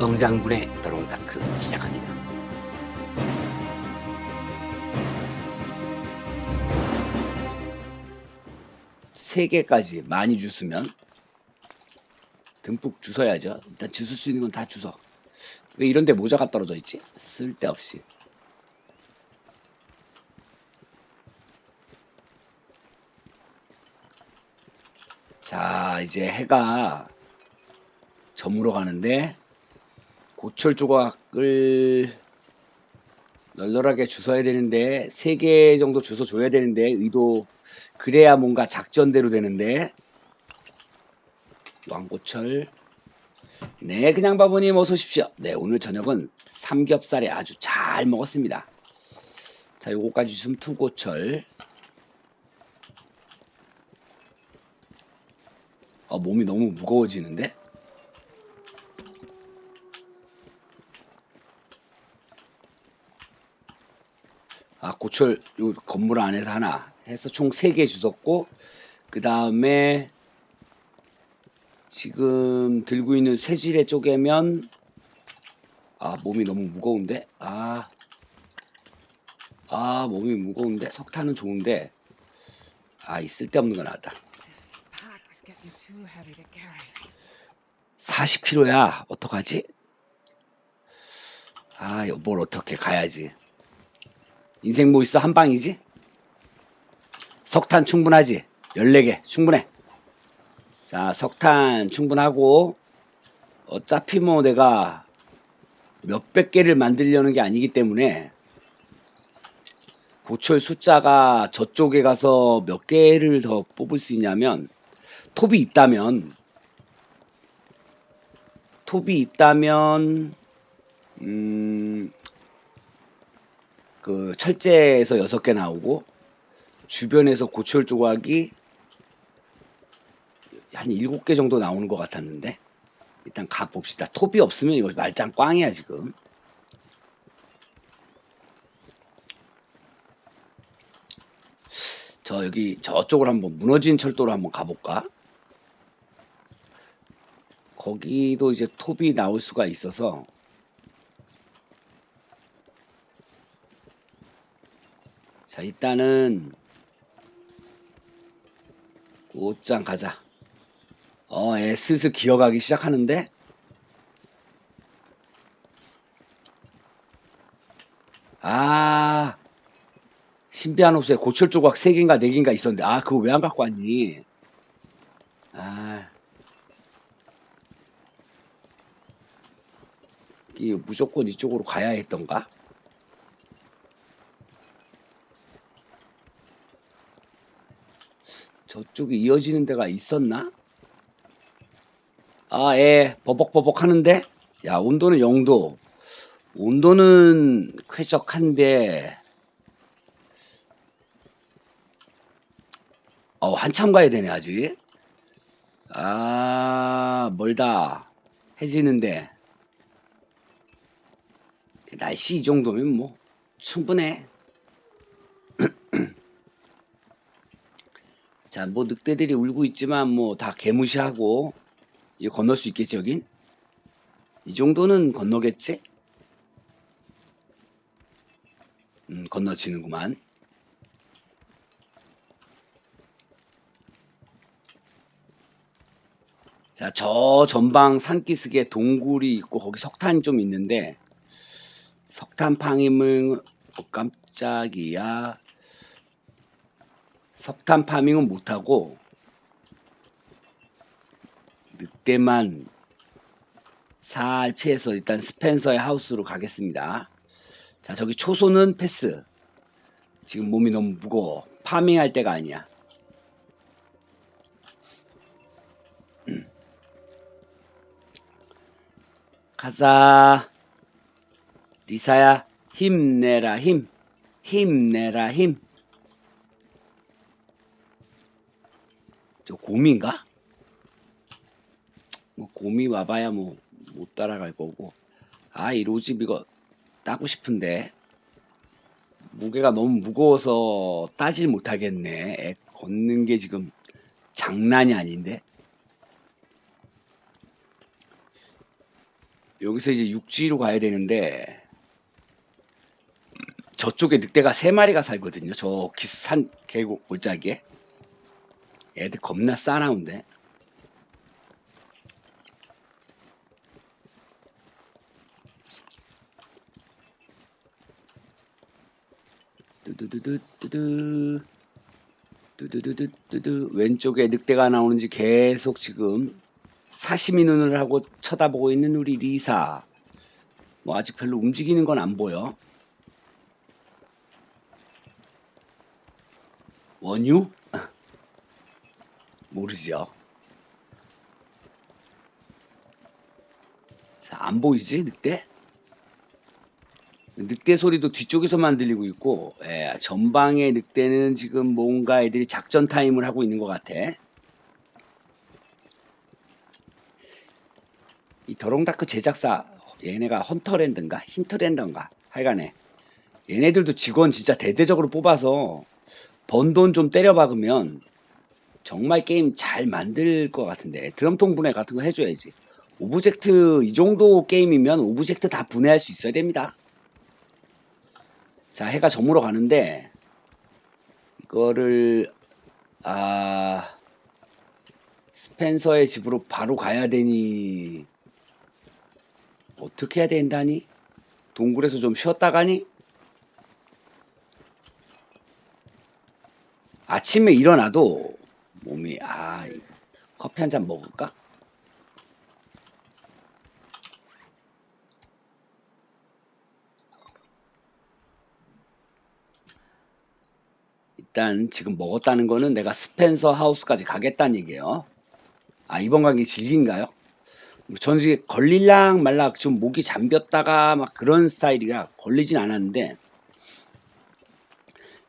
엉장분의 드론다크 시작합니다. 세 개까지 많이 주스면 듬뿍 주워야죠. 일단 주술 수 있는 건 다 주워. 왜 이런데 모자가 떨어져 있지? 쓸데없이. 자, 이제 해가 저물어 가는데 고철 조각을 널널하게 주워야 되는데 세 개 정도 주워 줘야 되는데 의도 그래야 뭔가 작전대로 되는데. 왕고철. 네 그냥 바보님 어서 오십시오. 네 오늘 저녁은 삼겹살에 아주 잘 먹었습니다. 자 요거까지 주시면 투고철. 어 몸이 너무 무거워지는데 고철 요 건물 안에서 하나 해서 총 3개 주웠고 그 다음에 지금 들고 있는 쇠질에 쪼개면 아 몸이 너무 무거운데? 아, 아 몸이 무거운데? 석탄은 좋은데 아이 쓸데없는 거 나왔다. This pack is getting too heavy to carry. 40kg야. 어떡하지? 아 뭘 어떻게 가야지 인생 뭐 있어? 한 방이지? 석탄 충분하지? 14개. 충분해. 자 석탄 충분하고 어차피 뭐 내가 몇백 개를 만들려는 게 아니기 때문에 고철 숫자가 저쪽에 가서 몇 개를 더 뽑을 수 있냐면 톱이 있다면 톱이 있다면 음, 그 철제에서 여섯 개 나오고 주변에서 고철 조각이 한 일곱 개 정도 나오는 것 같았는데 일단 가 봅시다. 톱이 없으면 이거 말짱 꽝이야 지금. 저 여기 저쪽으로 한번 무너진 철도로 한번 가볼까? 거기도 이제 톱이 나올 수가 있어서 자 일단은 옷장 가자. 어, 애 슬슬 기어가기 시작하는데? 아 신비한 옷에 고철 조각 3개인가 4개인가 있었는데. 아 그거 왜 안 갖고 왔니? 아. 이 무조건 이쪽으로 가야 했던가? 저쪽에 이어지는 데가 있었나? 아, 예, 버벅버벅 하는데? 야, 온도는 0도. 온도는 쾌적한데, 어, 한참 가야 되네, 아직. 아, 멀다. 해지는데. 날씨 이 정도면 뭐 충분해. 자, 뭐 늑대들이 울고 있지만 뭐 다 개무시하고 이거 건널 수 있겠지 여긴? 이 정도는 건너겠지? 음, 건너지는구만. 자, 저 전방 산기슭에 동굴이 있고 거기 석탄이 좀 있는데 석탄 파밍은 어, 깜짝이야. 석탄 파밍은 못하고 늑대만 살 피해서 일단 스펜서의 하우스로 가겠습니다. 자 저기 초소는 패스. 지금 몸이 너무 무거워. 파밍할 때가 아니야. 음. 가자. 리사야 힘내라 힘 힘내라 힘. 저 곰인가? 뭐 곰이 와봐야 뭐 못 따라갈 거고. 아 이 로집 이거 따고 싶은데 무게가 너무 무거워서 따질 못하겠네. 애 걷는 게 지금 장난이 아닌데. 여기서 이제 육지로 가야 되는데 저쪽에 늑대가 세 마리가 살거든요. 저 기산 계곡 골짜기에 애들 겁나 싸나운데. 뚜두두두두두 뚜두두두두두 왼쪽에 늑대가 나오는지 계속 지금 사시미 눈을 하고 쳐다보고 있는 우리 리사. 뭐 아직 별로 움직이는 건 안 보여. 원유? 모르죠. 자, 안 보이지, 늑대? 늑대 소리도 뒤쪽에서만 들리고 있고, 예, 전방의 늑대는 지금 뭔가 애들이 작전 타임을 하고 있는 것 같아. 이 더롱다크 제작사, 얘네가 헌터랜드인가? 힌터랜드인가? 하여간에. 얘네들도 직원 진짜 대대적으로 뽑아서 번 돈 좀 때려 박으면 정말 게임 잘 만들 것 같은데 드럼통 분해 같은 거 해줘야지. 오브젝트 이 정도 게임이면 오브젝트 다 분해할 수 있어야 됩니다. 자 해가 저물어 가는데 이거를 아 스펜서의 집으로 바로 가야 되니 어떻게 해야 된다니? 동굴에서 좀 쉬었다 가니? 아침에 일어나도 몸이 아 이- 커피 한 잔 먹을까? 일단 지금 먹었다는 거는 내가 스펜서 하우스까지 가겠다는 얘기예요. 아 이번 강의 질긴가요? 전 이제 걸릴랑 말락 좀 목이 잠겼다가 막 그런 스타일이라 걸리진 않았는데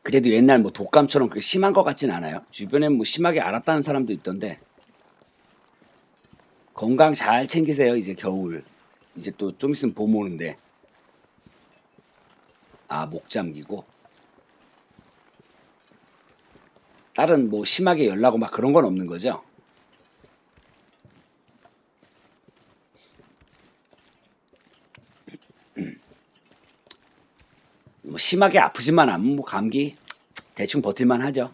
그래도 옛날 뭐 독감처럼 그렇게 심한 것 같진 않아요. 주변에 뭐 심하게 앓았다는 사람도 있던데 건강 잘 챙기세요. 이제 겨울 이제 또 좀 있으면 봄 오는데 아 목 잠기고 다른 뭐 심하게 열나고 막 그런 건 없는 거죠. 뭐 심하게 아프지만 않으면 뭐 감기 대충 버틸만 하죠.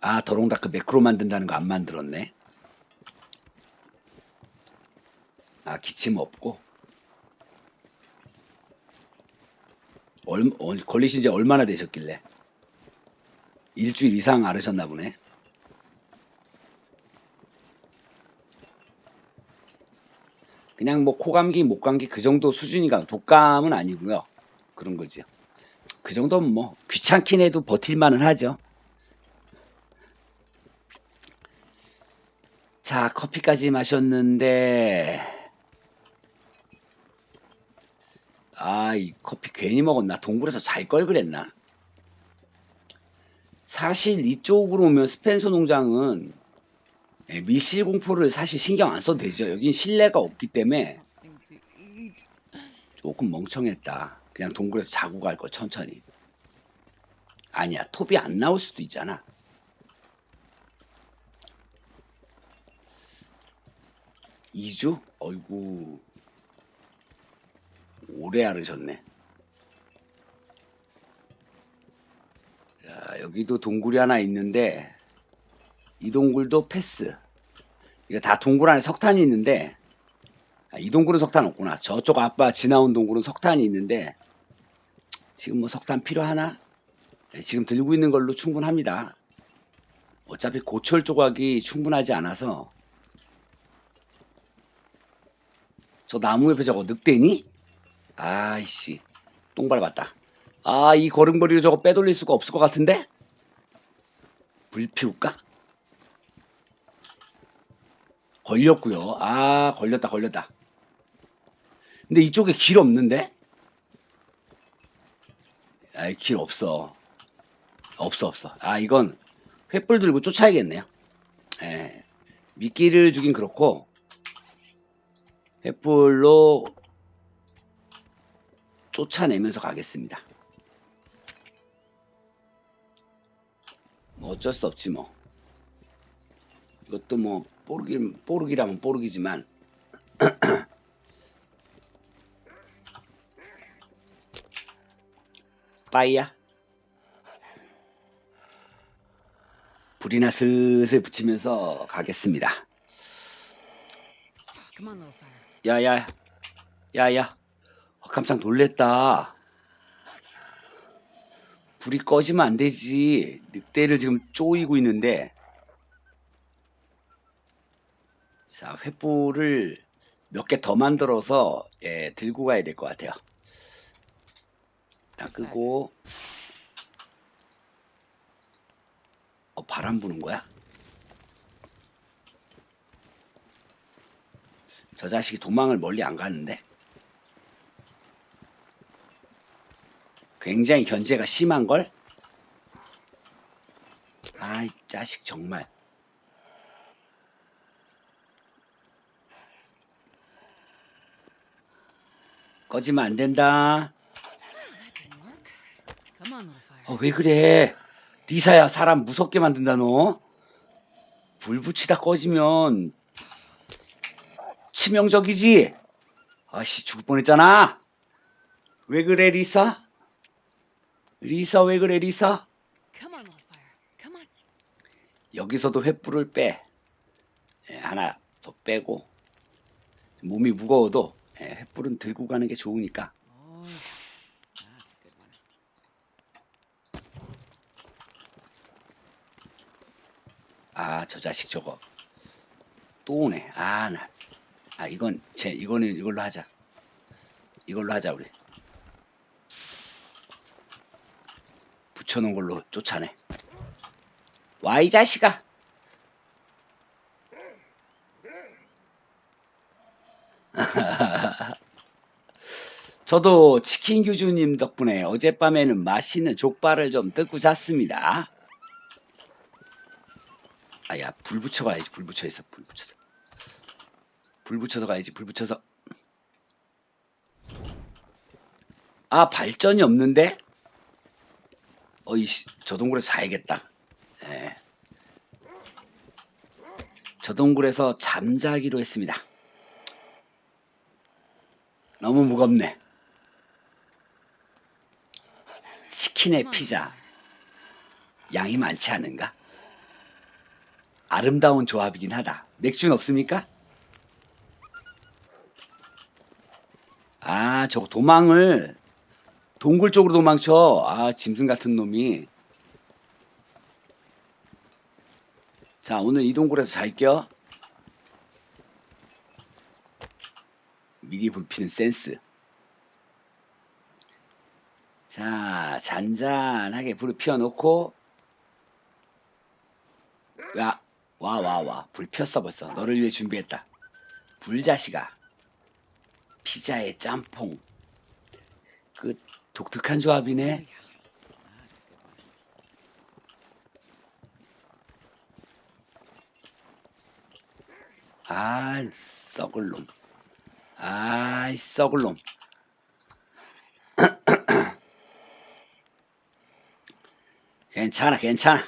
아 더롱다크 매크로 만든다는 거 안 만들었네. 아 기침 없고 얼, 어, 걸리신 지 얼마나 되셨길래 일주일 이상 앓으셨나 보네. 그냥 뭐 코감기, 목감기 그 정도 수준이가 독감은 아니고요. 그런 거죠. 그 정도면 뭐 귀찮긴 해도 버틸만은 하죠. 자, 커피까지 마셨는데 아, 이 커피 괜히 먹었나? 동굴에서 잘 걸 그랬나? 사실 이쪽으로 오면 스펜서 농장은 예, 밀실 공포를 사실 신경 안 써도 되죠. 여긴 실내가 없기 때문에. 조금 멍청했다. 그냥 동굴에서 자고 갈 거 천천히. 아니야, 톱이 안 나올 수도 있잖아. 이주 어이구. 오래 앓으셨네. 자, 여기도 동굴이 하나 있는데, 이 동굴도 패스. 이거 다 동굴 안에 석탄이 있는데, 아, 이 동굴은 석탄 없구나. 저쪽 아빠 지나온 동굴은 석탄이 있는데 지금 뭐 석탄 필요하나? 네, 지금 들고 있는 걸로 충분합니다. 어차피 고철 조각이 충분하지 않아서 저 나무 옆에 저거 늑대니? 아이씨 똥 밟았다. 아 이 걸음걸이로 저거 빼돌릴 수가 없을 것 같은데? 불 피울까? 걸렸고요. 아 걸렸다 걸렸다. 근데 이쪽에 길 없는데? 아이 길 없어. 없어 없어. 아 이건 횃불 들고 쫓아야겠네요. 예. 미끼를 주긴 그렇고 횃불로 쫓아내면서 가겠습니다. 뭐 어쩔 수 없지 뭐. 이것도 뭐 뽀르기 뽀르기라면 뽀르기지만 빠이야 불이나 슬슬 붙이면서 가겠습니다. 야야 야야 어, 깜짝 놀랬다. 불이 꺼지면 안 되지. 늑대를 지금 쪼이고 있는데 자 횃불을 몇 개 더 만들어서 예, 들고 가야 될 것 같아요. 다 끄고 어, 바람 부는 거야? 저 자식이 도망을 멀리 안 가는데 굉장히 견제가 심한 걸? 아이 자식 정말 꺼지면 안 된다. 어, 왜 그래? 리사야, 사람 무섭게 만든다, 너. 불 붙이다 꺼지면 치명적이지? 아씨, 죽을 뻔했잖아. 왜 그래, 리사? 리사, 왜 그래, 리사? 여기서도 횃불을 빼. 예, 하나 더 빼고. 몸이 무거워도 예, 횃불은 들고 가는 게 좋으니까. 아, 저 자식 저거. 또 오네. 아, 나. 아, 이건, 제, 이거는 이걸로 하자. 이걸로 하자, 우리. 붙여 놓은 걸로 쫓아내. 와, 이 자식아! 저도 치킨 교주님 덕분에 어젯밤에는 맛있는 족발을 좀 뜯고 잤습니다. 아야 불 붙여 가야지. 불 붙여 있어 불 붙여서. 불 붙여서 가야지 불 붙여서. 아 발전이 없는데? 어이 저 동굴에 자야겠다. 예. 저 동굴에서 잠자기로 했습니다 너무 무겁네 치킨에 피자 양이 많지 않은가? 아름다운 조합이긴 하다. 맥주는 없습니까? 아, 저거 도망을 동굴 쪽으로 도망쳐. 아, 짐승 같은 놈이. 자, 오늘 이 동굴에서 잘게요. 미리 불 피는 센스. 자, 잔잔하게 불을 피워놓고, 야, 와, 와, 와. 불 폈어, 벌써. 너를 위해 준비했다. 불자식아. 피자에 짬뽕. 그, 독특한 조합이네. 아, 썩을 놈. 아이, 썩을 놈. 괜찮아, 괜찮아.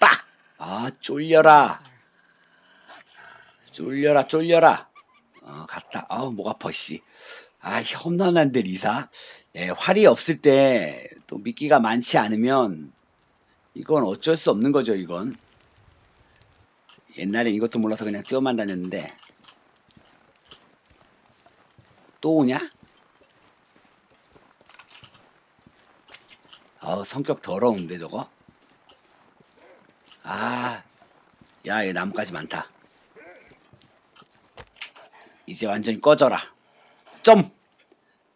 빡! 아, 쫄려라. 쫄려라, 쫄려라. 어, 갔다. 아우, 목 아파, 씨. 아, 험난한데, 리사. 예, 활이 없을 때, 또 미끼가 많지 않으면, 이건 어쩔 수 없는 거죠, 이건. 옛날에 이것도 몰라서 그냥 뛰어만 다녔는데. 또 오냐? 아우, 성격 더러운데, 저거? 아, 야, 이 나뭇가지 많다. 이제 완전히 꺼져라. 좀!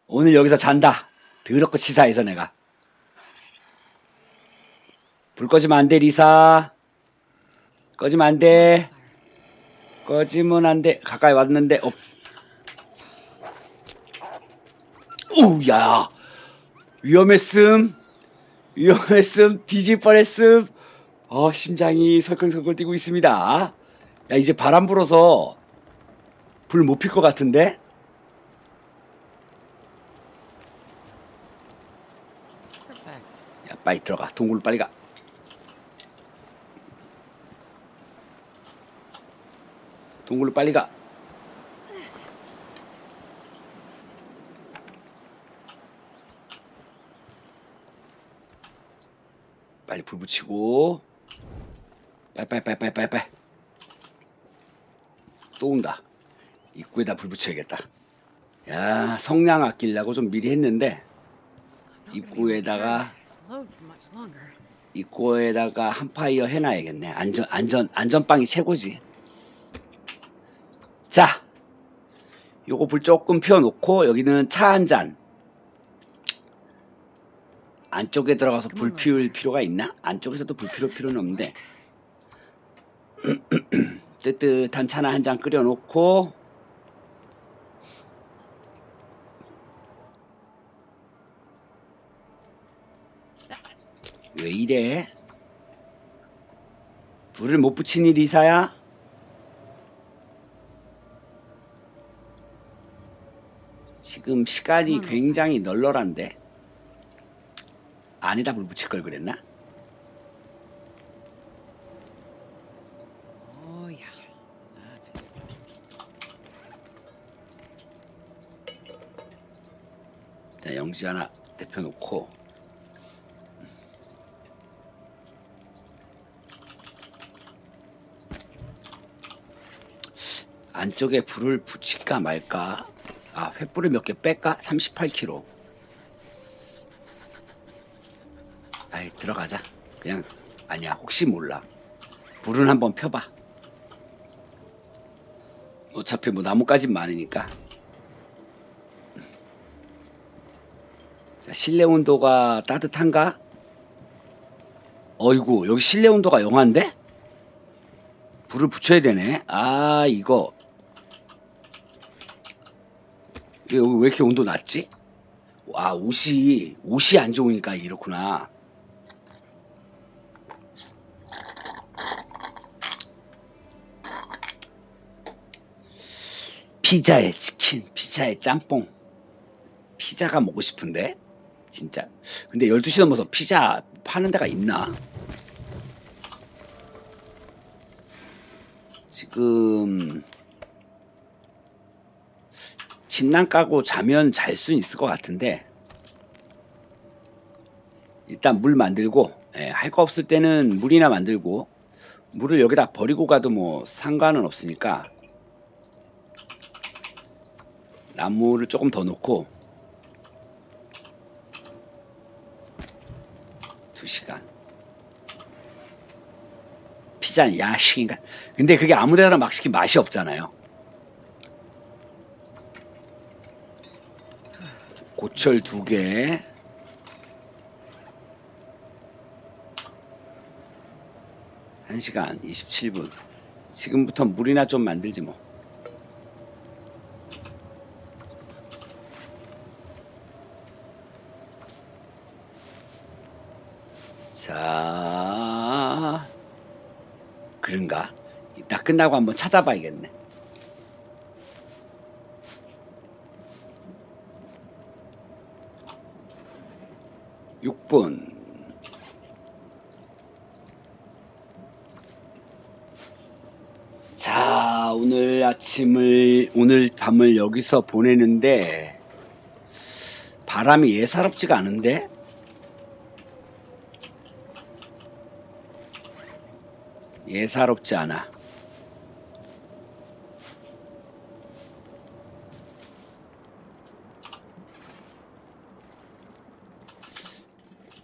오늘 여기서 잔다. 더럽고 치사해서 내가. 불 꺼지면 안 돼, 리사. 꺼지면 안 돼. 꺼지면 안 돼. 가까이 왔는데, 어. 오, 야. 위험했음. 위험했음. 뒤질 뻔했음. 어, 심장이 설컹설컹 뛰고 있습니다. 야, 이제 바람 불어서 불 못 필 것 같은데? 야, 빨리 들어가. 동굴로 빨리 가. 동굴로 빨리 가. 빨리 불 붙이고. 빨빨빨빨빨빨. 또 온다. 입구에다 불 붙여야겠다. 야, 성냥 아끼려고 좀 미리 했는데 입구에다가. 입구에다가 한파이어 해놔야겠네. 안전 안전 안전빵이 최고지. 자, 요거 불 조금 피워놓고 여기는 차 한 잔. 안쪽에 들어가서 불 피울 필요가 있나? 안쪽에서도 불 피울 필요는 없는데 뜨뜻한 차나 한 잔 끓여놓고 왜 이래? 불을 못 붙이니 리사야? 지금 시간이 굉장히 널널한데 안에다 불 붙일 걸 그랬나? One. 자, 영지 하나 데펴놓고 안쪽에 불을 붙일까 말까 아 횃불을 몇 개 뺄까 38kg 아이 들어가자 그냥 아니야 혹시 몰라 불은 한번 펴봐 어차피 뭐 나뭇가지 많으니까 자, 실내 온도가 따뜻한가? 어이구, 여기 실내 온도가 영하인데? 불을 붙여야 되네. 아, 이거. 이거 여기 왜 이렇게 온도 낮지? 와, 옷이, 옷이 안 좋으니까 이렇구나. 피자에 치킨, 피자에 짬뽕. 피자가 먹고 싶은데? 진짜. 근데 12시 넘어서 피자 파는 데가 있나? 지금 침낭 까고 자면 잘 수 있을 것 같은데 일단 물 만들고 예, 할거 없을 때는 물이나 만들고 물을 여기다 버리고 가도 뭐 상관은 없으니까 나무를 조금 더 넣고 2시간. 피자는 야식인가? 근데 그게 아무데나 막 시키면 맛이 없잖아요. 고철 두 개. 한시간 27분. 지금부터 물이나 좀 만들지 뭐. 자, 그런가? 이따 끝나고 한번 찾아봐야겠네. 육분 자, 오늘 아침을, 오늘 밤을 여기서 보내는데, 바람이 예사롭지가 않은데? 예사롭지 않아.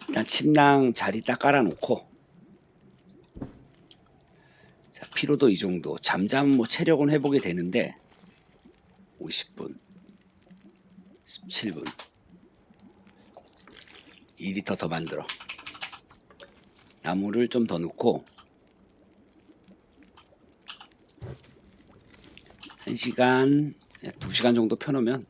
일단 침낭 자리 딱 깔아놓고 자 피로도 이 정도 잠잠 뭐 체력은 회복이 되는데 50분 17분 2리터 더 만들어 나무를 좀 더 넣고 1시간 2시간 정도 펴놓으면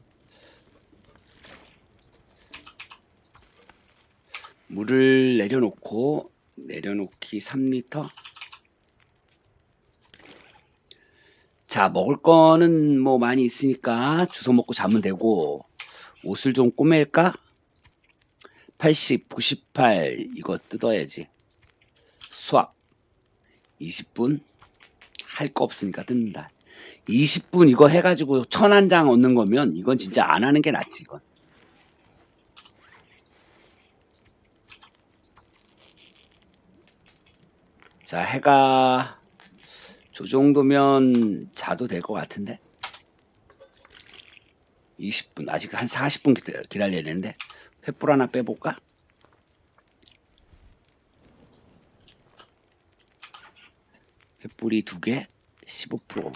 물을 내려놓고 내려놓기 3리터 자 먹을 거는 뭐 많이 있으니까 주워 먹고 자면 되고 옷을 좀 꼬맬까? 80, 98 이거 뜯어야지. 수학 20분 할 거 없으니까 뜯는다. 20분 이거 해가지고 천 한 장 얻는 거면 이건 진짜 안 하는 게 낫지 이건. 자 해가 저 정도면 자도 될 것 같은데 20분 아직 한 40분 기다- 기다려야 되는데 횃불 하나 빼볼까? 횃불이 두 개, 15%.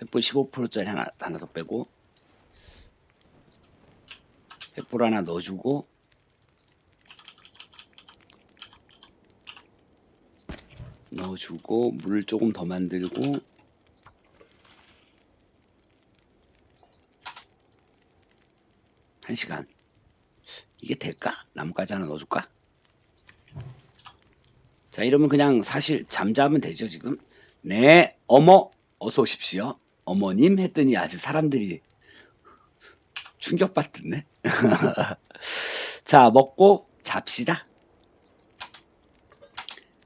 횃불 15%짜리 하나, 하나 더 빼고, 횃불 하나 넣어주고, 넣어주고, 물 조금 더 만들고, 한 시간. 이게 될까? 나뭇가지 하나 넣어줄까? 자, 이러면 그냥 사실 잠자면 되죠, 지금. 네, 어머, 어서 오십시오. 어머님 했더니 아주 사람들이 충격받던데. 자, 먹고 잡시다.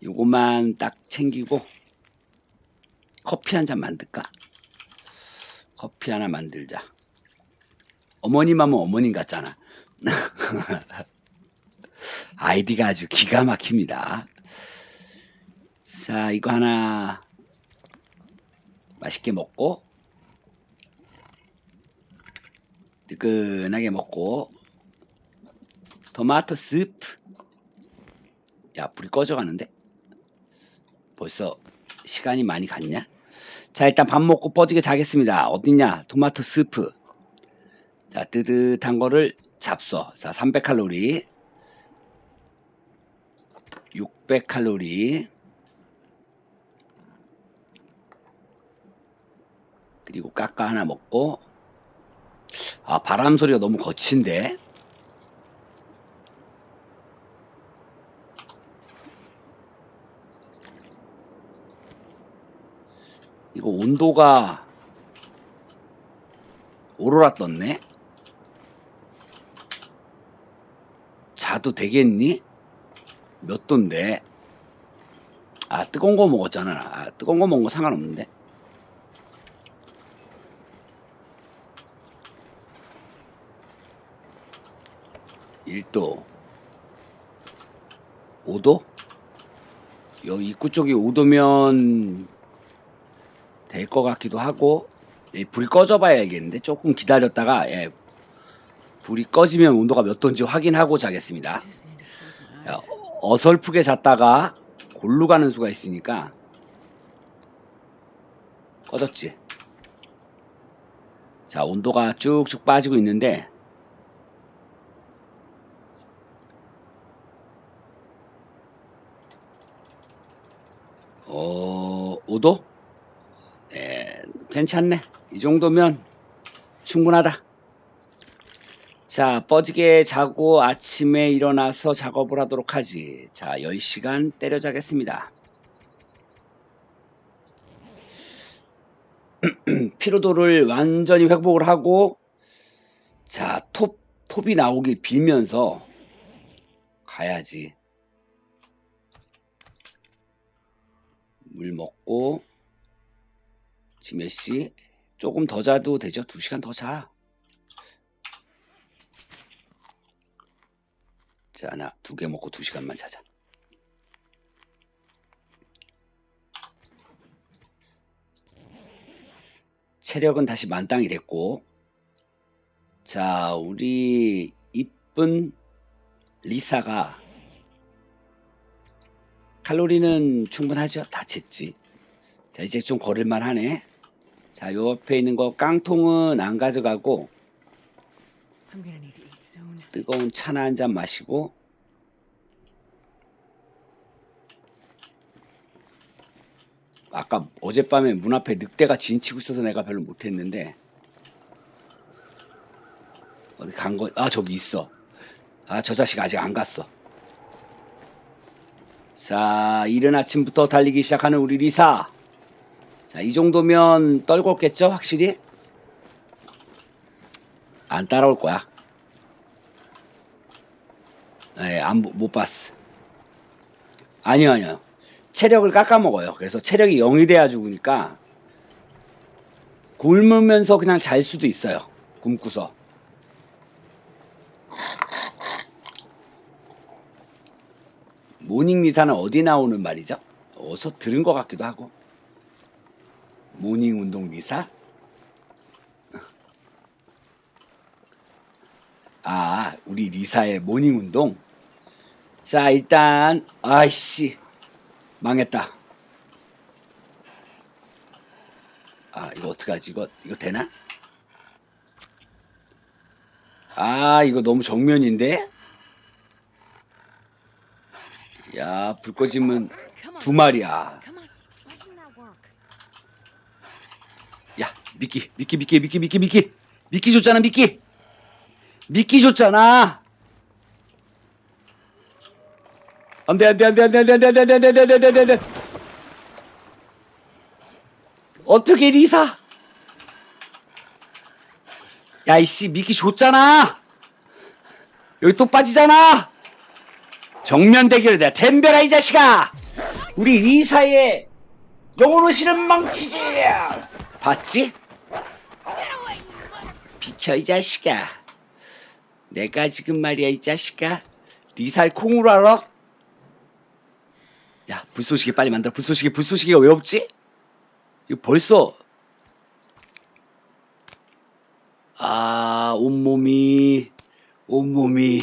요거만 딱 챙기고 커피 한 잔 만들까? 커피 하나 만들자. 어머님 하면 어머님 같잖아. 아이디가 아주 기가 막힙니다. 자, 이거 하나 맛있게 먹고 뜨끈하게 먹고 토마토 스프 야, 불이 꺼져가는데? 벌써 시간이 많이 갔냐? 자, 일단 밥 먹고 뻐지게 자겠습니다. 어딨냐? 토마토 스프. 자, 뜨뜻한 거를 잡숴. 자, 300칼로리. 600칼로리. 그리고 까까 하나 먹고. 아, 바람 소리가 너무 거친데. 이거 온도가 오로라 떴네. 자도 되겠니? 몇 도인데? 아 뜨거운 거 먹었잖아. 아, 뜨거운 거 먹은 거 상관없는데. 일도 5도? 여기 입구 쪽이 5도면 될 것 같기도 하고 예, 불이 꺼져 봐야 알겠는데 조금 기다렸다가 예, 불이 꺼지면 온도가 몇 도인지 확인하고 자겠습니다. 어설프게 잤다가 골로 가는 수가 있으니까 꺼졌지. 자 온도가 쭉쭉 빠지고 있는데 어 5도? 예, 괜찮네. 이 정도면 충분하다. 자, 뻐지게 자고 아침에 일어나서 작업을 하도록 하지. 자, 10시간 때려 자겠습니다. 피로도를 완전히 회복을 하고, 자, 톱, 톱이 나오길 빌면서 가야지. 물 먹고, 지메씨, 조금 더 자도 되죠? 2시간 더 자. 자, 하나, 두 개 먹고 두 시간만 자자. 체력은 다시 만땅이 됐고, 자, 우리 이쁜 리사가 칼로리는 충분하죠? 다 쟀지. 자, 이제 좀 걸을만 하네. 자, 요 옆에 있는 거 깡통은 안 가져가고, 뜨거운 차나 한 잔 마시고 아까 어젯밤에 문 앞에 늑대가 진치고 있어서 내가 별로 못했는데 어디 간 거? 아 저기 있어. 아 저 자식 아직 안 갔어. 자 이른 아침부터 달리기 시작하는 우리 리사. 자 이 정도면 떨궜겠죠 확실히? 안 따라올 거야. 네, 안, 못 봤어. 아니요, 아니요. 체력을 깎아먹어요. 그래서 체력이 0이 돼야 죽으니까 굶으면서 그냥 잘 수도 있어요. 굶고서. 모닝 리사는 어디 나오는 말이죠? 어디서 들은 것 같기도 하고. 모닝 운동 리사? 아, 우리 리사의 모닝 운동? 자, 일단, 아이씨, 망했다. 아, 이거 어떡하지? 이거, 이거 되나? 아, 이거 너무 정면인데? 야, 불 꺼지면. 두 마리야. 야, 미끼, 미끼, 미끼, 미끼, 미끼, 미끼. 미끼 줬잖아, 미끼. 미끼 줬잖아. 안 돼, 안 돼, 안 돼, 안 돼, 안 돼, 안 돼, 안 돼, 안 돼, 안 돼, 안 돼, 안 돼, 안 돼. 어떻게 리사? 야, 이씨, 미끼 줬잖아. 여기 또 빠지잖아. 정면 대결을 내가 덤벼라, 이 자식아. 우리 리사의 영혼을 실은 망치지. 봤지? 비켜 이 자식아. 내가 지금 말이야 이 자식아. 리사를 콩으로 알아? 야 불쏘시개 빨리 만들어. 불쏘시개 불쏘시개가 왜 없지? 이거 벌써 아 온몸이 온몸이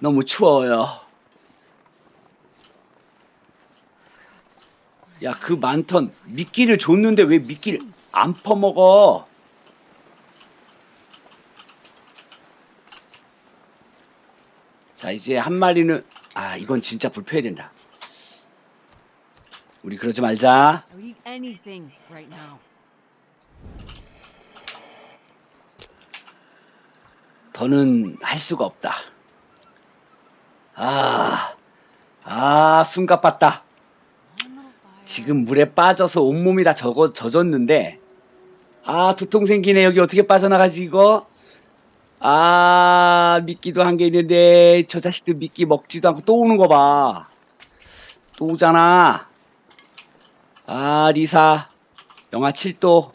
너무 추워요. 야 그 많던 미끼를 줬는데 왜 미끼를 안 퍼먹어? 자 이제 한 마리는 아 이건 진짜 불펴야 된다. 우리 그러지 말자. I would eat anything right now. 더는 할 수가 없다. 아, 아, 숨가 빴다. One little fire. 지금 물에 빠져서 온몸이 다 젖어, 젖었는데, 아, 두통 생기네. 여기 어떻게 빠져나가지, 이거? 아, 미끼도 한 개 있는데, 저 자식들 미끼 먹지도 않고 또 오는 거 봐. 또 오잖아. 아, 리사. 영하 7도.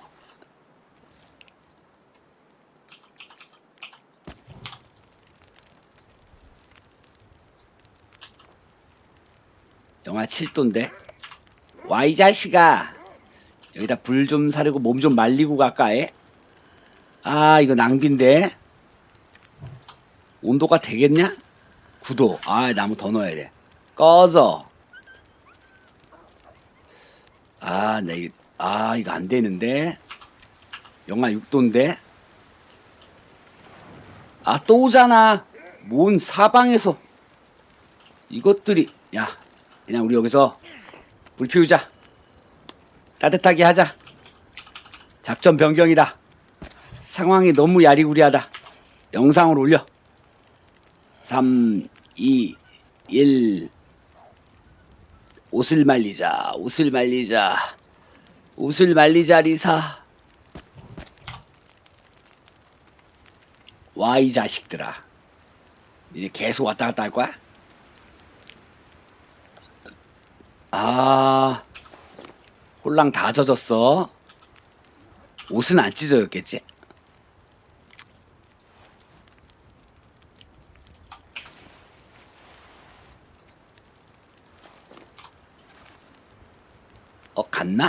영하 7도인데. 와, 이 자식아. 여기다 불 좀 사려고 몸 좀 말리고 갈까해? 아, 이거 낭비인데. 온도가 되겠냐? 9도. 아, 나무 더 넣어야 돼. 꺼져. 아, 나 이, 아, 이거 안 되는데. 영하 6도인데. 아, 또 오잖아. 뭔 사방에서. 이것들이, 야, 그냥 우리 여기서 불 피우자. 따뜻하게 하자. 작전 변경이다. 상황이 너무 야리구리하다. 영상을 올려. 3, 2, 1. 옷을 말리자. 옷을 말리자. 옷을 말리자, 리사. 와, 이 자식들아. 니네 계속 왔다 갔다 할 거야? 아, 홀랑 다 젖었어. 옷은 안 찢어졌겠지? ተነሳና